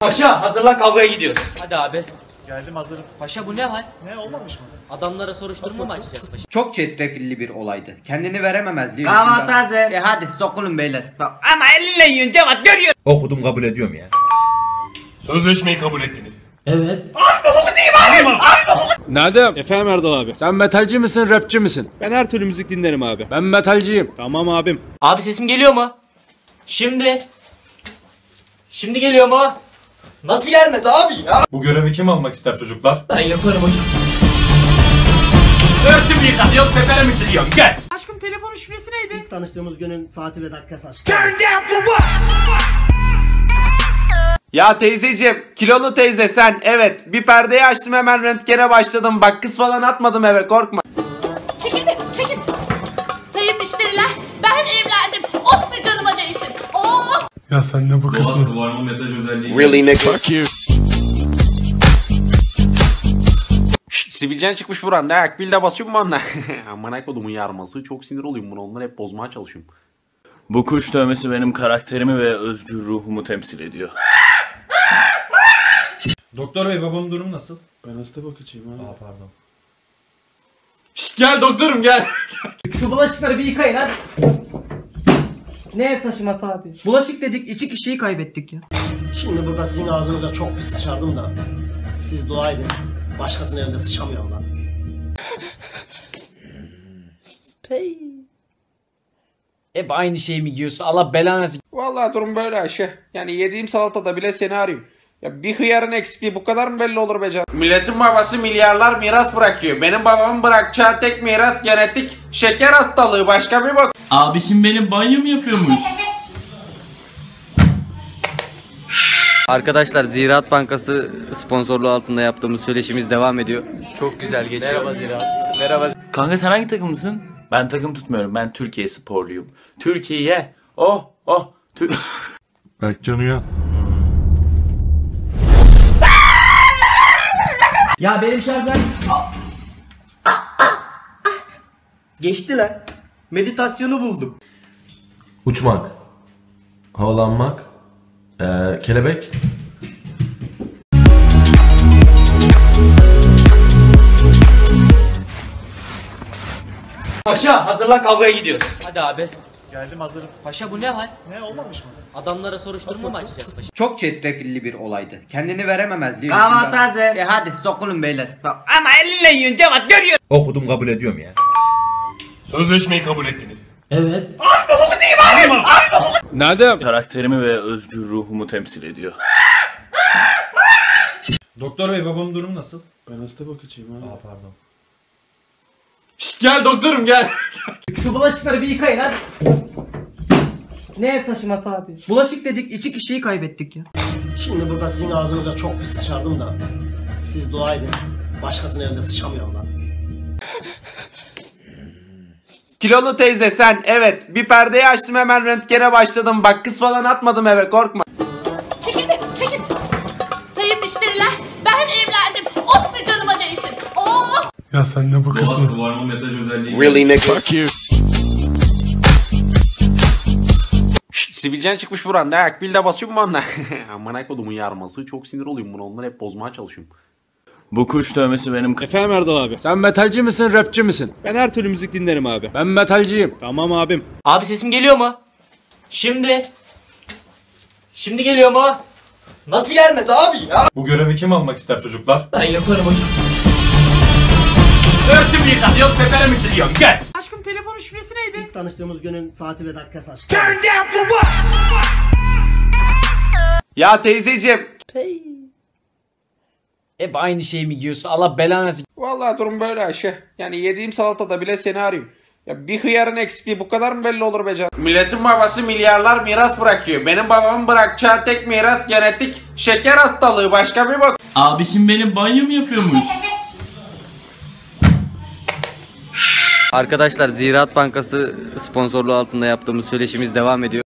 Paşa hazırlan kavgaya gidiyoruz. Hadi abi. Geldim hazırım. Paşa bu ne hal? Ne olmamış mı? Adamlara soruşturma mı açacağız paşa? Çok çetrefilli bir olaydı. Kendini verememezliği Kahvaltı hazır. E hadi sokulun beyler. Bak, Ama elle yiyin Cevat görüyor. Okudum kabul ediyorum ya. Sözleşmeyi kabul ettiniz. Nadem. Efendim Erdal abi. Sen metalci misin, rapçi misin? Ben her türlü müzik dinlerim abi. Ben metalciyim. Tamam abim. Abi sesim geliyor mu? Şimdi. Şimdi geliyor mu? Nasıl gelmez abi ya? Bu görevi kim almak ister çocuklar? Ben yaparım hocam. Örtümü yıkatıyor, seferim içiriyorsun. Get! Aşkım telefonun şifresi neydi? Tanıştığımız günün saati ve dakikası aşkım. Ya teyzeciğim, kilolu teyze sen evet bir perdeyi açtım hemen röntgene başladım. Bak kız falan atmadım eve korkma. Oh. Doğa sıvarma mesaj özelliği. Şşt, sivilcen çıkmış buranda ayak bil de basıyor mu bana? Amına kodumun yarması çok sinir oluyorum bunu onları hep bozmaya çalışıyorum. Bu kuş dövmesi benim karakterimi ve özgür ruhumu temsil ediyor. Doktor bey babamın durumu nasıl? Şşt gel doktorum gel. Şu bulaşıkları bir yıkayın hadi. Ne ev taşıması abi? Bulaşık dedik iki kişiyi kaybettik ya. Şimdi burada sizin ağzınıza çok pis sıçardım da. Siz dua edin. Başkasının evinde sıçamıyorum lan. Hep aynı şeyi mi giyiyorsun? Allah belanı. Vallahi durum böyle Ayşe. Yani yediğim salatada bile seni arıyorum. Ya bir hıyarın eksikliği bu kadar mı belli olur be canım? Milletin babası milyarlar miras bırakıyor. Benim babamın bırakacağı tek miras genetik şeker hastalığı başka bir bak. Abi şimdi benim banyo mu yapıyormuş? Arkadaşlar Ziraat Bankası sponsorluğu altında yaptığımız söyleşimiz devam ediyor. Çok güzel geçiyor. Merhaba Ziraat. Merhaba. Kanka sen hangi takımlısın? Ben takım tutmuyorum. Ben Türkiye sporluyum. Türkiye. Oh oh. Tür- Berkcan'ı ya. Ya benim şarjlar... Geçti lan. Meditasyonu buldum. Uçmak, havalanmak, eee, kelebek, Paşa hazırlan kavgaya gidiyoruz. Hadi abi. Geldim hazırım. Paşa bu ne hal? Ne olmamış mı? Adamlara soruşturma mı açacağız paşa? Çok çetrefilli bir olaydı. Kendini verememezliği Kahvaltı hazır. E hadi sokulun beyler. Bak, Ama elle yiyin Cevat görüyor. Okudum kabul ediyorum ya. Sözleşmeyi kabul ettiniz. Nadem. karakterimi ve özgür ruhumu temsil ediyor. Doktor bey babamın durumu nasıl? Şşt gel doktorum gel. Şu bulaşıkları bir yıkayın hadi. Ne ev taşıması abi? Bulaşık dedik iki kişiyi kaybettik ya. Şimdi burada sizin ağzınıza çok pis sıçardım da. Siz dua edin. Başkasının evinde sıçamıyorum lan. Kilolu teyze sen evet bir perdeyi açtım hemen röntgene başladım. Bak kız falan atmadım eve korkma. Oh. Doğa sıvarma mesaj özelliği. Şşt, sivilcen çıkmış buranda ayak bil de basıyor mu bana? Amına kodumun yarması çok sinir oluyorum bunu onları hep bozmaya çalışıyorum. Bu kuş dövmesi benim Efendim Erdal abi. Sen metalci misin, rapçi misin? Ben her türlü müzik dinlerim abi. Ben metalciyim. Tamam abim. Abi sesim geliyor mu? Şimdi. Şimdi geliyor mu? Nasıl gelmez abi ya? Bu görevi kim almak ister çocuklar? Ben yaparım hocam. Örtümü yıkatıyor, seferim içiriyorsun. Get! Aşkım telefonun şifresi neydi? Tanıştığımız günün saati ve dakikası aşkım. Ya teyzeciğim. Hep aynı şeyi mi giyiyorsun? Allah belanı versin. Vallahi durum böyle Ayşe. Yani yediğim salatada bile seni arıyorum. Ya bir hıyarın eksikliği bu kadar mı belli olur be canım? Milletin babası milyarlar miras bırakıyor. Benim babamın bırakacağı tek miras genetik şeker hastalığı başka bir bak. Abi şimdi benim banyo mu yapıyormuş? Arkadaşlar Ziraat Bankası sponsorluğu altında yaptığımız söyleşimiz devam ediyor.